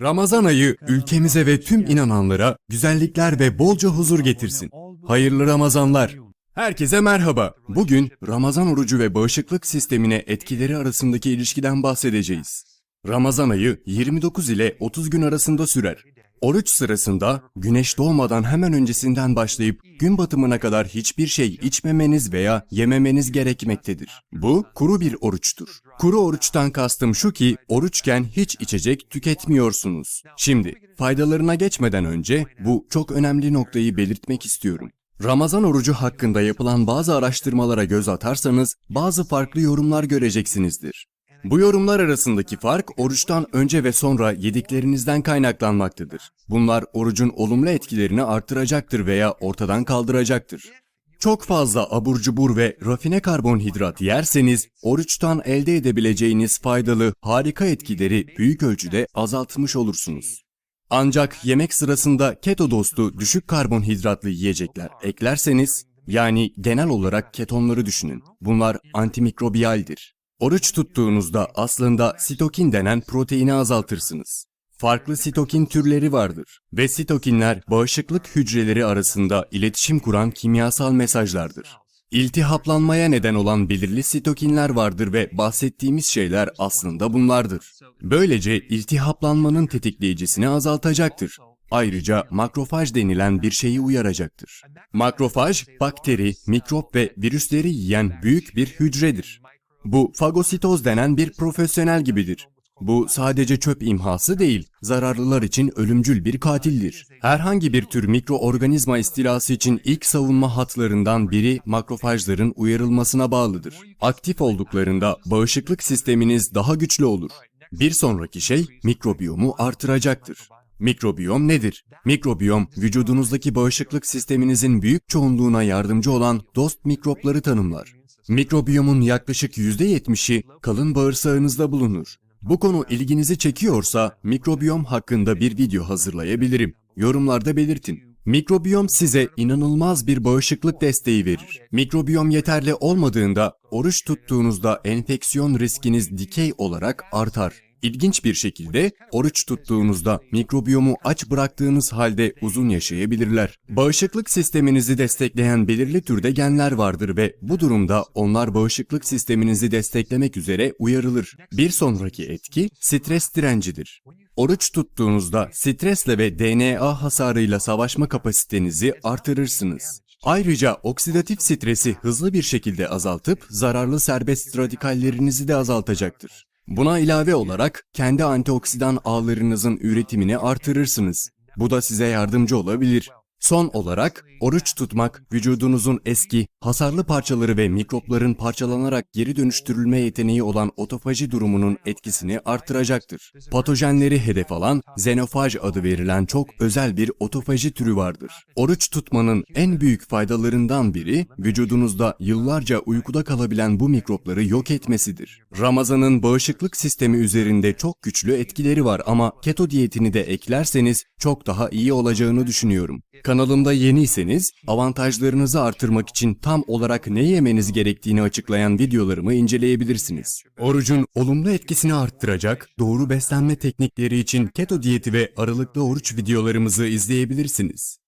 Ramazan ayı ülkemize ve tüm inananlara güzellikler ve bolca huzur getirsin. Hayırlı Ramazanlar. Herkese merhaba. Bugün Ramazan orucu ve bağışıklık sistemine etkileri arasındaki ilişkiden bahsedeceğiz. Ramazan ayı 29 ile 30 gün arasında sürer. Oruç sırasında güneş doğmadan hemen öncesinden başlayıp gün batımına kadar hiçbir şey içmemeniz veya yememeniz gerekmektedir. Bu kuru bir oruçtur. Kuru oruçtan kastım şu ki oruçken hiç içecek tüketmiyorsunuz. Şimdi faydalarına geçmeden önce bu çok önemli noktayı belirtmek istiyorum. Ramazan orucu hakkında yapılan bazı araştırmalara göz atarsanız bazı farklı yorumlar göreceksinizdir. Bu yorumlar arasındaki fark oruçtan önce ve sonra yediklerinizden kaynaklanmaktadır. Bunlar orucun olumlu etkilerini artıracaktır veya ortadan kaldıracaktır. Çok fazla abur cubur ve rafine karbonhidrat yerseniz oruçtan elde edebileceğiniz faydalı harika etkileri büyük ölçüde azaltmış olursunuz. Ancak yemek sırasında keto dostu düşük karbonhidratlı yiyecekler eklerseniz yani genel olarak ketonları düşünün. Bunlar antimikrobiyaldir. Oruç tuttuğunuzda aslında sitokin denen proteini azaltırsınız. Farklı sitokin türleri vardır ve sitokinler bağışıklık hücreleri arasında iletişim kuran kimyasal mesajlardır. İltihaplanmaya neden olan belirli sitokinler vardır ve bahsettiğimiz şeyler aslında bunlardır. Böylece iltihaplanmanın tetikleyicisini azaltacaktır. Ayrıca makrofaj denilen bir şeyi uyaracaktır. Makrofaj, bakteri, mikrop ve virüsleri yiyen büyük bir hücredir. Bu fagositoz denen bir profesyonel gibidir. Bu sadece çöp imhası değil, zararlılar için ölümcül bir katildir. Herhangi bir tür mikroorganizma istilası için ilk savunma hatlarından biri makrofajların uyarılmasına bağlıdır. Aktif olduklarında bağışıklık sisteminiz daha güçlü olur. Bir sonraki şey mikrobiyomu artıracaktır. Mikrobiyom nedir? Mikrobiyom, vücudunuzdaki bağışıklık sisteminizin büyük çoğunluğuna yardımcı olan dost mikropları tanımlar. Mikrobiyomun yaklaşık %70'i kalın bağırsağınızda bulunur. Bu konu ilginizi çekiyorsa mikrobiyom hakkında bir video hazırlayabilirim. Yorumlarda belirtin. Mikrobiyom size inanılmaz bir bağışıklık desteği verir. Mikrobiyom yeterli olmadığında oruç tuttuğunuzda enfeksiyon riskiniz dikey olarak artar. İlginç bir şekilde oruç tuttuğunuzda mikrobiyomu aç bıraktığınız halde uzun yaşayabilirler. Bağışıklık sisteminizi destekleyen belirli türde genler vardır ve bu durumda onlar bağışıklık sisteminizi desteklemek üzere uyarılır. Bir sonraki etki stres direncidir. Oruç tuttuğunuzda stresle ve DNA hasarıyla savaşma kapasitenizi artırırsınız. Ayrıca oksidatif stresi hızlı bir şekilde azaltıp zararlı serbest radikallerinizi de azaltacaktır. Buna ilave olarak kendi antioksidan ağlarınızın üretimini artırırsınız. Bu da size yardımcı olabilir. Son olarak oruç tutmak vücudunuzun eski, hasarlı parçaları ve mikropların parçalanarak geri dönüştürülme yeteneği olan otofaji durumunun etkisini artıracaktır. Patojenleri hedef alan xenofaj adı verilen çok özel bir otofaji türü vardır. Oruç tutmanın en büyük faydalarından biri vücudunuzda yıllarca uykuda kalabilen bu mikropları yok etmesidir. Ramazanın bağışıklık sistemi üzerinde çok güçlü etkileri var ama keto diyetini de eklerseniz çok daha iyi olacağını düşünüyorum. Kanalımda yeniyseniz avantajlarınızı artırmak için tam olarak ne yemeniz gerektiğini açıklayan videolarımı inceleyebilirsiniz. Orucun olumlu etkisini arttıracak doğru beslenme teknikleri için keto diyeti ve aralıklı oruç videolarımızı izleyebilirsiniz.